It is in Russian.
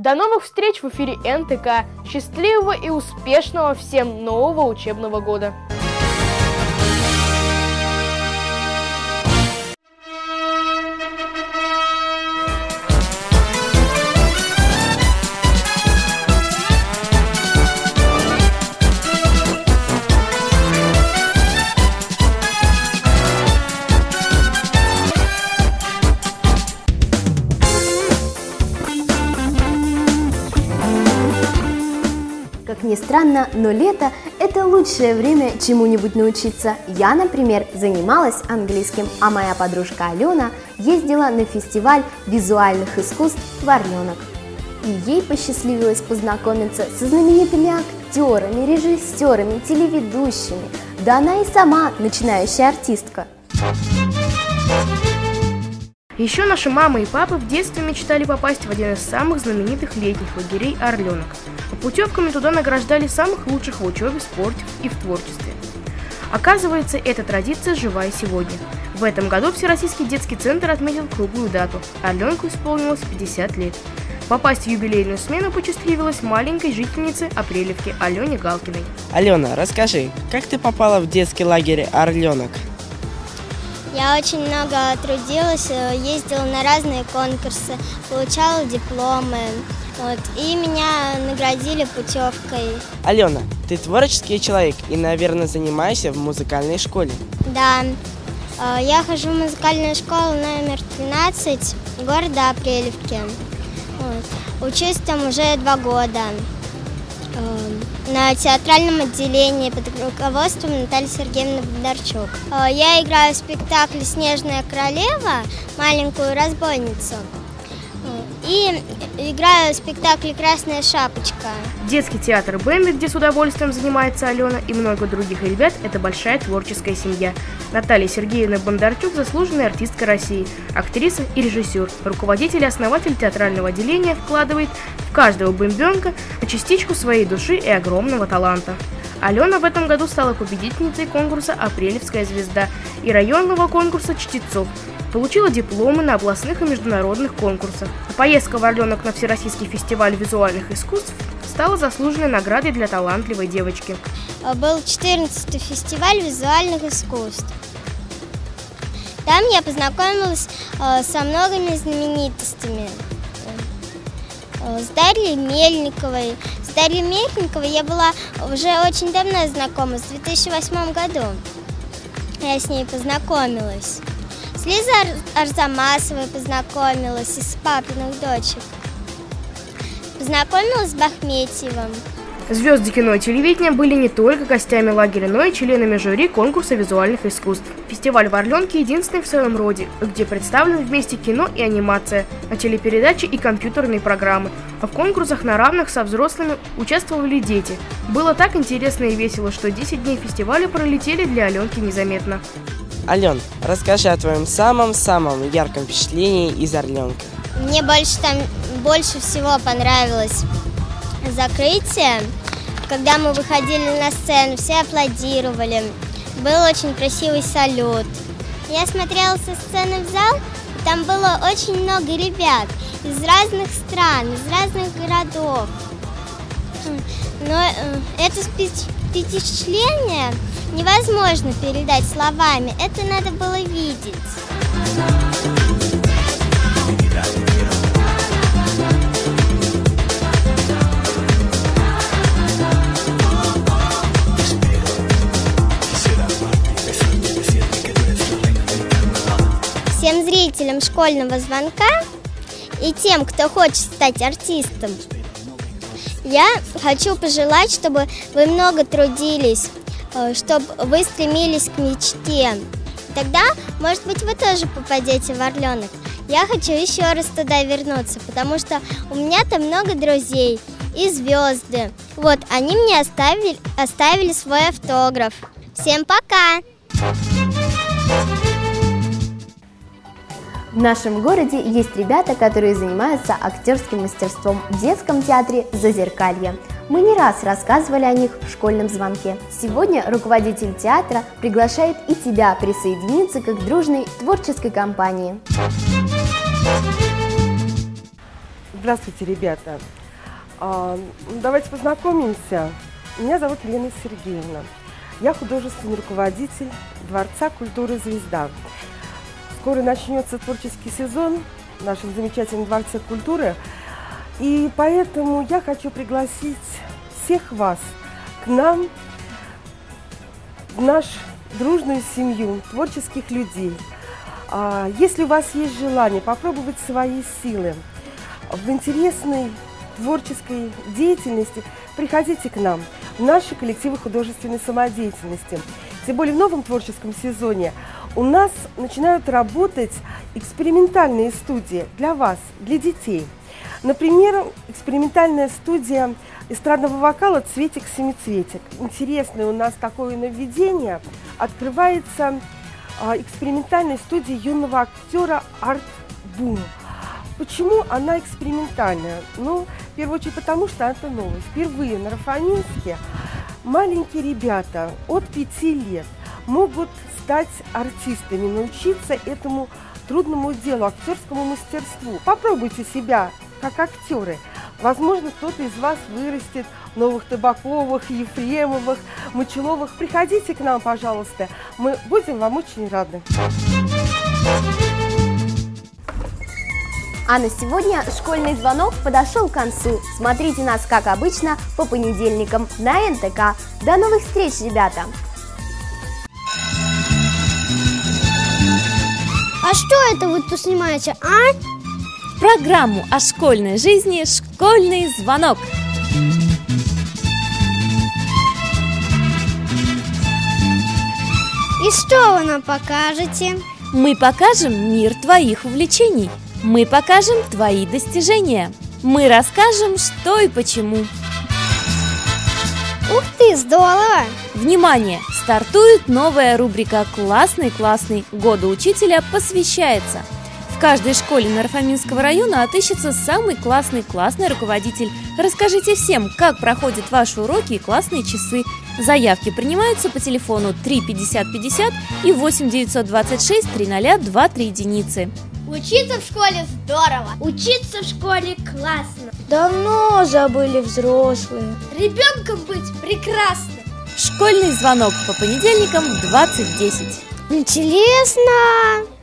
До новых встреч в эфире НТК. Счастливого и успешного всем нового учебного года! Как ни странно, но лето – это лучшее время чему-нибудь научиться. Я, например, занималась английским, а моя подружка Алена ездила на фестиваль визуальных искусств в Орленок. И ей посчастливилось познакомиться со знаменитыми актерами, режиссерами, телеведущими. Да она и сама начинающая артистка. Еще наши мамы и папы в детстве мечтали попасть в один из самых знаменитых летних лагерей «Орленок». А путевками туда награждали самых лучших в учебе, спорте и в творчестве. Оказывается, эта традиция жива и сегодня. В этом году Всероссийский детский центр отметил круглую дату. Орленку исполнилось 50 лет. Попасть в юбилейную смену посчастливилась маленькой жительнице Апрелевки Алене Галкиной. Алена, расскажи, как ты попала в детский лагерь «Орленок»? Я очень много трудилась, э, ездила на разные конкурсы, получала дипломы. Вот, и меня наградили путевкой. Алена, ты творческий человек и, наверное, занимаешься в музыкальной школе. Да, э, я хожу в музыкальную школу номер 13 города Апрелевки. Вот. Учусь там уже два года на театральном отделении под руководством Натальи Сергеевны Бондарчук. Э, Я играю в спектакле «Снежная королева», маленькую разбойницу. Э, И играю в спектакле «Красная шапочка». Детский театр Бэмби, где с удовольствием занимается Алена и много других ребят, это большая творческая семья. Наталья Сергеевна Бондарчук – заслуженная артистка России, актриса и режиссер. Руководитель и основатель театрального отделения вкладывает в каждого бомбенка частичку своей души и огромного таланта. Алена в этом году стала победительницей конкурса «Апрелевская звезда» и районного конкурса «Чтецов», получила дипломы на областных и международных конкурсах. А поездка в Орленок на Всероссийский фестиваль визуальных искусств стала заслуженной наградой для талантливой девочки. Э, Был 14-й фестиваль визуальных искусств. Там я познакомилась э, со многими знаменитостями. Э, С Дарьей Мельниковой. С Дарьей Мельниковой я была уже очень давно знакома, в 2008 году. Я с ней познакомилась. С Лизой Ар- Арзамасовой познакомилась из папиных дочек. Познакомилась с Бахметьевым. Звезды кино и телевидения были не только гостями лагеря, но и членами жюри конкурса визуальных искусств. Фестиваль в Орленке единственный в своем роде, где представлены вместе кино и анимация, а телепередачи и компьютерные программы. А в конкурсах на равных со взрослыми участвовали дети. Было так интересно и весело, что 10 дней фестиваля пролетели для Аленки незаметно. Ален, расскажи о твоем самом-самом ярком впечатлении из Орленка. Мне больше там больше всего понравилось закрытие, когда мы выходили на сцену, все аплодировали. Был очень красивый салют. Я смотрела со сцены в зал, там было очень много ребят из разных стран, из разных городов. Но э, это впечатление невозможно передать словами, это надо было видеть. Зрителям школьного звонка и тем, кто хочет стать артистом, я хочу пожелать, чтобы вы много трудились, чтобы вы стремились к мечте. Тогда, может быть, вы тоже попадете в Орленок. Я хочу еще раз туда вернуться, потому что у меня там много друзей и звезды. Вот, они мне оставили, оставили свой автограф. Всем пока! В нашем городе есть ребята, которые занимаются актерским мастерством в детском театре «Зазеркалье». Мы не раз рассказывали о них в школьном звонке. Сегодня руководитель театра приглашает и тебя присоединиться к их дружной творческой компании. Здравствуйте, ребята. А, давайте познакомимся. Меня зовут Елена Сергеевна. Я художественный руководитель Дворца культуры «Звезда». Скоро начнется творческий сезон в нашем замечательном Дворце культуры. И поэтому я хочу пригласить всех вас к нам, в нашу дружную семью творческих людей. А, если у вас есть желание попробовать свои силы в интересной творческой деятельности, приходите к нам в наши коллективы художественной самодеятельности. Тем более в новом творческом сезоне у нас начинают работать экспериментальные студии для вас, для детей. Например, экспериментальная студия эстрадного вокала «Цветик-семицветик». Интересное у нас такое нововведение. Открывается а, экспериментальной студии юного актера «Арт Бум». Почему она экспериментальная? Ну, в первую очередь потому, что это новость. Впервые на Рафаминске маленькие ребята от пяти лет могут стать артистами, научиться этому трудному делу, актерскому мастерству. Попробуйте себя как актеры. Возможно, кто-то из вас вырастет новых Табаковых, Ефремовых, Мочеловых. Приходите к нам, пожалуйста. Мы будем вам очень рады. А на сегодня школьный звонок подошел к концу. Смотрите нас, как обычно, по понедельникам на НТК. До новых встреч, ребята! А что это вы тут снимаете, а? Программу о школьной жизни «Школьный звонок». И что вы нам покажете? Мы покажем мир твоих увлечений. Мы покажем твои достижения. Мы расскажем, что и почему. Ух ты, здорово! Внимание! Стартует новая рубрика «Классный-классный». Году учителя посвящается. В каждой школе Нарфаминского района отыщется самый классный классный руководитель. Расскажите всем, как проходят ваши уроки и классные часы. Заявки принимаются по телефону 3 50 50 и 8 926 300 23 единицы. Учиться в школе здорово! Учиться в школе классно! Давно забыли взрослые. Ребенком быть прекрасно! Школьный звонок по понедельникам в 20.10. Интересно!